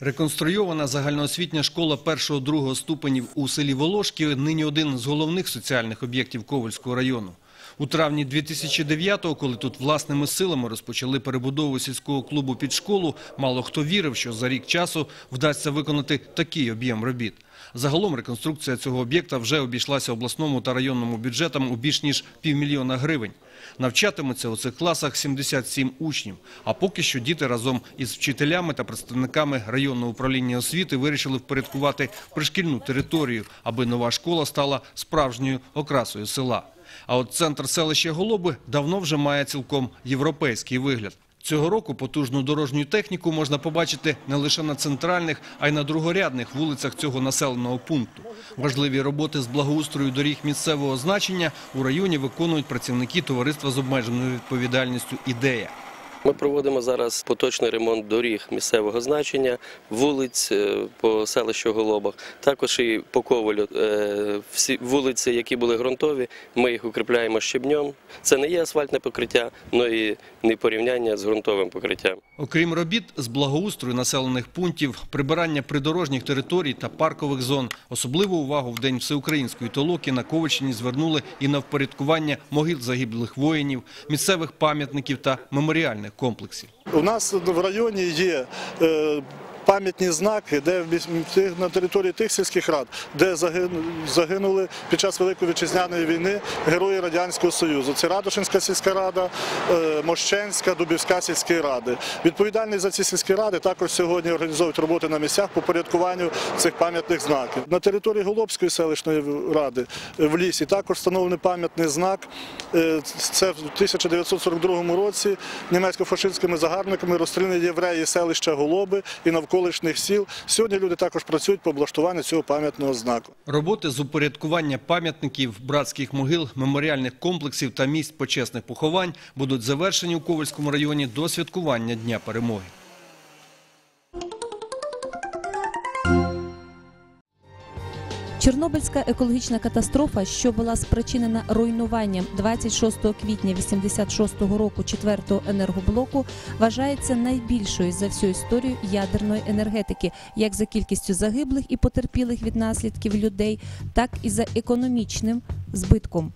Реконструйована загальноосвітня школа першого-другого ступенів у селі Волошки нині один з головних соціальних об'єктів Ковальського району. У травні 2009-го, коли тут власними силами розпочали перебудову сільського клубу під школу, мало хто вірив, що за рік часу вдасться виконати такий об'єм робіт. Загалом реконструкція цього об'єкта вже обійшлася обласному та районному бюджетам у більш ніж півмільйона гривень. Навчатимуться у цих класах 77 учнів. А поки що діти разом із вчителями та представниками районного управління освіти вирішили впорядкувати пришкільну територію, аби нова школа стала справжньою окрасою села. А от центр селища Голоби давно вже має цілком європейський вигляд. Цього року потужну дорожню техніку можна побачити не лише на центральних, а й на другорядних вулицях цього населеного пункту. Важливі роботи з благоустрою доріг місцевого значення у районі виконують працівники товариства з обмеженою відповідальністю «Ідея». Ми проводимо зараз поточний ремонт доріг місцевого значення, вулиць е, по селищу Голобах, також і по Ковалю. Е, Всі вулиці, які були ґрунтові, ми їх укріпляємо щебнем. Це не є асфальтне покриття, але і не порівняння з ґрунтовим покриттям. Окрім робіт з благоустрою населених пунктів, прибирання придорожніх територій та паркових зон, особливу увагу в День всеукраїнської толоки на Ковальщині звернули і на впорядкування могил загиблих воїнів, місцевих пам'ятників та меморіальних комплексів. У нас в районі є е, пам'ятні знаки, де на території тих сільських рад, де загину- загинули під час Великої вітчизняної війни герої Радянського Союзу. Це Радошинська сільська рада, е, Мощенська, Дубівська сільські ради. Відповідальні за ці сільські ради також сьогодні організовують роботи на місцях по порядкуванню цих пам'ятних знаків. На території Голобської селищної ради е, в лісі також встановлений пам'ятний знак. Е, Це в 1942 році німецько-фашистськими загарбниками розстріляні євреї селища Голоби і навколишніх сіл. Сьогодні люди також працюють по облаштуванню цього пам'ятного знаку. Роботи з упорядкування пам'ятників, братських могил, меморіальних комплексів та місць почесних поховань будуть завершені у Ковальському районі до святкування Дня перемоги. Чорнобильська екологічна катастрофа, що була спричинена руйнуванням 26 квітня 86-го року 4-го енергоблоку, вважається найбільшою за всю історію ядерної енергетики, як за кількістю загиблих і потерпілих від наслідків людей, так і за економічним збитком.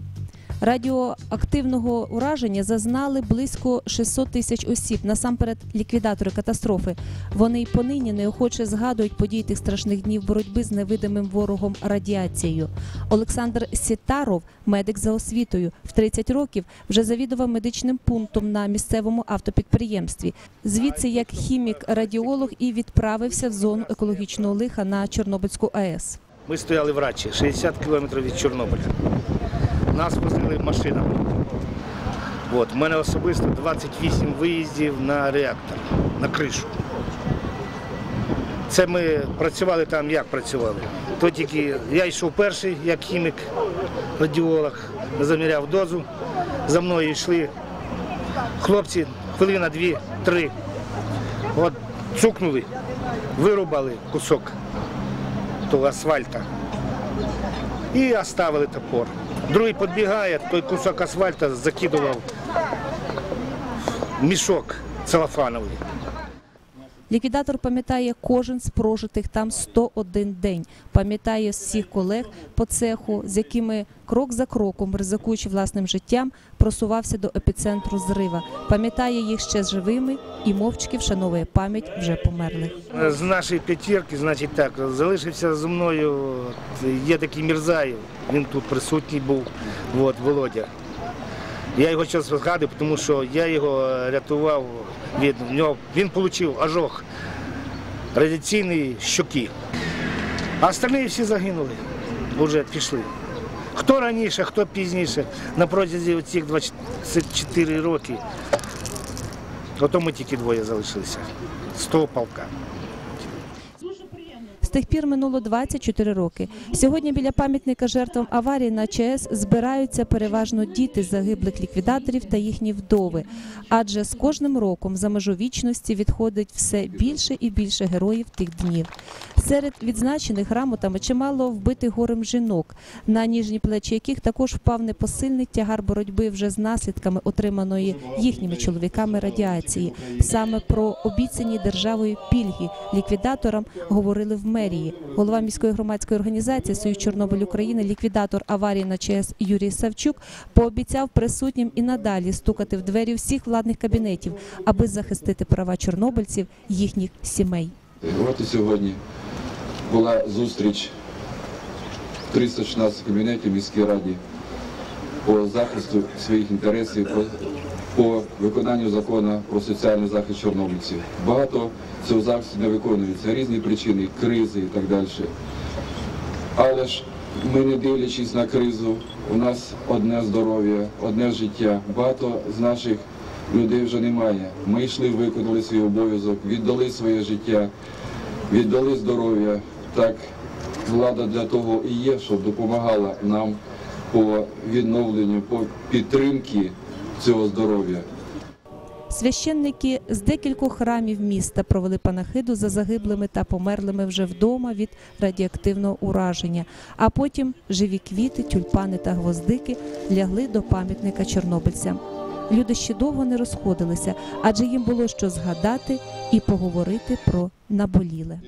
Радіоактивного ураження зазнали близько 600 тисяч осіб. Насамперед, ліквідатори катастрофи. Вони й понині неохоче згадують події тих страшних днів боротьби з невидимим ворогом радіацією. Олександр Сітаров, медик за освітою, в 30 років вже завідував медичним пунктом на місцевому автопідприємстві. Звідси, як хімік-радіолог, і відправився в зону екологічного лиха на Чорнобильську АЕС. Ми стояли в Рачі, 60 кілометрів від Чорнобиля. Нас возили машинами. От, у мене особисто 28 виїздів на реактор, на кришу. Це ми працювали там, як працювали. То тільки я йшов перший, як хімік, радіолог, заміряв дозу. За мною йшли хлопці, хвилина, дві, три. От цукнули, вирубали кусок того асфальта і оставили топор. Другий підбігає, той кусок асфальта закидував мішок целофановий. Ліквідатор пам'ятає кожен з прожитих там 101 день. Пам'ятає всіх колег по цеху, з якими крок за кроком, ризикуючи власним життям, просувався до епіцентру зрива. Пам'ятає їх ще живими і мовчки вшановує пам'ять вже померлих. З нашої п'ятірки, значить так, залишився зі мною, є такий Мірзаєв, він тут присутній був, от, Володя. Я його зараз згадую, тому що я його рятував від нього. Він отримав ожог радіаційної щоки. А остальні всі загинули, вже пішли. Хто раніше, хто пізніше, на протязі цих 24 роки. Ото ми тільки двоє залишилися з того полка. Тих пір минуло 24 роки. Сьогодні біля пам'ятника жертвам аварії на ЧАЕС збираються переважно діти загиблих ліквідаторів та їхні вдови. Адже з кожним роком за межу вічності відходить все більше і більше героїв тих днів. Серед відзначених грамотами чимало вбитих горем жінок, на ніжні плечі яких також впав непосильний тягар боротьби вже з наслідками отриманої їхніми чоловіками радіації. Саме про обіцяні державою пільги ліквідаторам говорили в мерії. Голова міської громадської організації Союз Чорнобиль України, ліквідатор аварії на ЧАЕС Юрій Савчук пообіцяв присутнім і надалі стукати в двері всіх владних кабінетів, аби захистити права чорнобильців, їхніх сімей. От сьогодні була зустріч в 316 кабінеті міській раді по захисту своїх інтересів, по, виконанню закону про соціальний захист чорнобильців. Багато цього захисту не виконується, різні причини, кризи і так далі. Але ж ми не дивлячись на кризу, у нас одне здоров'я, одне життя. Багато з наших людей вже немає. Ми йшли, виконали свій обов'язок, віддали своє життя, віддали здоров'я. Так влада для того і є, щоб допомагала нам по відновленню, по підтримці цього здоров'я. Священники з декількох храмів міста провели панахиду за загиблими та померлими вже вдома від радіоактивного ураження. А потім живі квіти, тюльпани та гвоздики лягли до пам'ятника чорнобильцям. Люди ще довго не розходилися, адже їм було що згадати і поговорити про наболіле.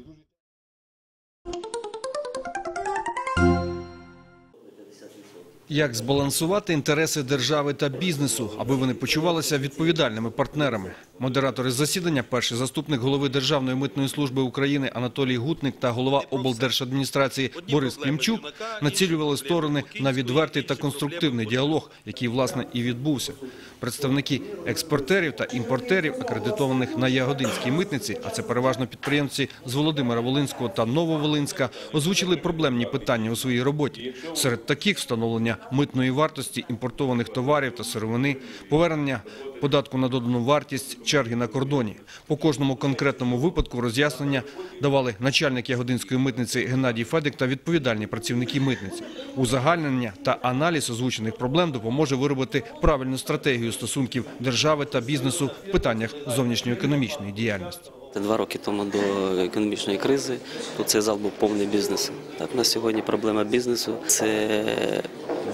Як збалансувати інтереси держави та бізнесу, аби вони почувалися відповідальними партнерами? Модератори засідання, перший заступник голови Державної митної служби України Анатолій Гутник та голова облдержадміністрації Борис Клімчук націлювали сторони на відвертий та конструктивний діалог, який власне і відбувся. Представники експортерів та імпортерів, акредитованих на Ягодинській митниці, а це переважно підприємці з Володимира Волинського та Нововолинська, озвучили проблемні питання у своїй роботі. Серед таких встановлення митної вартості імпортованих товарів та сировини, повернення податку на додану вартість, черги на кордоні. По кожному конкретному випадку роз'яснення давали начальник Ягодинської митниці Геннадій Федик та відповідальні працівники митниці. Узагальнення та аналіз озвучених проблем допоможе виробити правильну стратегію стосунків держави та бізнесу в питаннях зовнішньоекономічної діяльності. Два роки тому до економічної кризи тут цей зал був повний бізнесом. Так на сьогодні проблема бізнесу це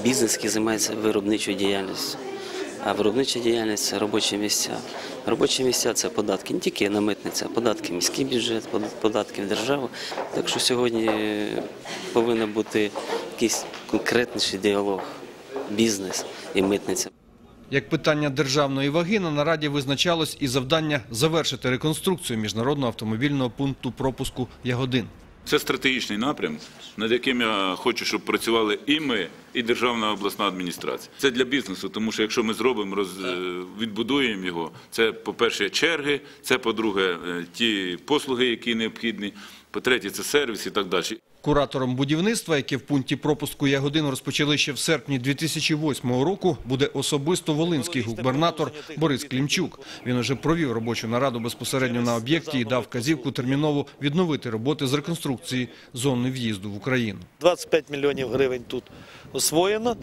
бізнес, який займається виробничою діяльністю. А виробнича діяльність це робочі місця. Робочі місця це податки не тільки на митниця, а податки міський бюджет, податки в державу. Так що сьогодні повинен бути якийсь конкретніший діалог бізнес і митниця. Як питання державної ваги на нараді визначалось і завдання завершити реконструкцію міжнародного автомобільного пункту пропуску Ягодин. Це стратегічний напрям, над яким я хочу, щоб працювали і ми, і державна обласна адміністрація. Це для бізнесу, тому що якщо ми зробимо, роз, е, відбудуємо його, це, по-перше, черги, це, по-друге, е, ті послуги, які необхідні, по-третє, це сервіс і так далі. Куратором будівництва, яке в пункті пропуску Ягодин розпочали ще в серпні 2008 року, буде особисто волинський губернатор Борис Клімчук. Він уже провів робочу нараду безпосередньо на об'єкті і дав вказівку терміново відновити роботи з реконструкції зони в'їзду в Україну. 25 мільйонів гривень тут освоєно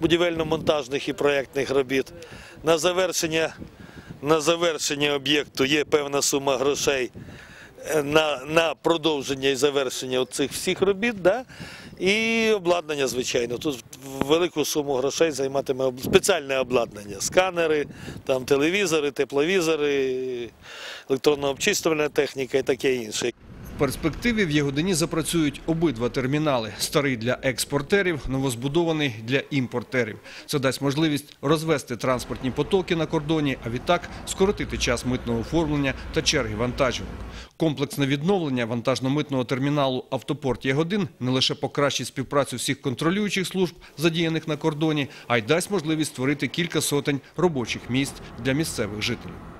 будівельно-монтажних і проєктних робіт. На завершення, на завершення об'єкту є певна сума грошей на, на продовження і завершення цих всіх робіт. Да? І обладнання, звичайно. Тут велику суму грошей займатиме спеціальне обладнання. Сканери, там, телевізори, тепловізори, електронно-обчислювальна техніка і таке інше. Перспективі в Ягодині запрацюють обидва термінали – старий для експортерів, новозбудований для імпортерів. Це дасть можливість розвести транспортні потоки на кордоні, а відтак скоротити час митного оформлення та черги вантажівок. Комплексне відновлення вантажно-митного терміналу «Автопорт Ягодин» не лише покращить співпрацю всіх контролюючих служб, задіяних на кордоні, а й дасть можливість створити кілька сотень робочих місць для місцевих жителів.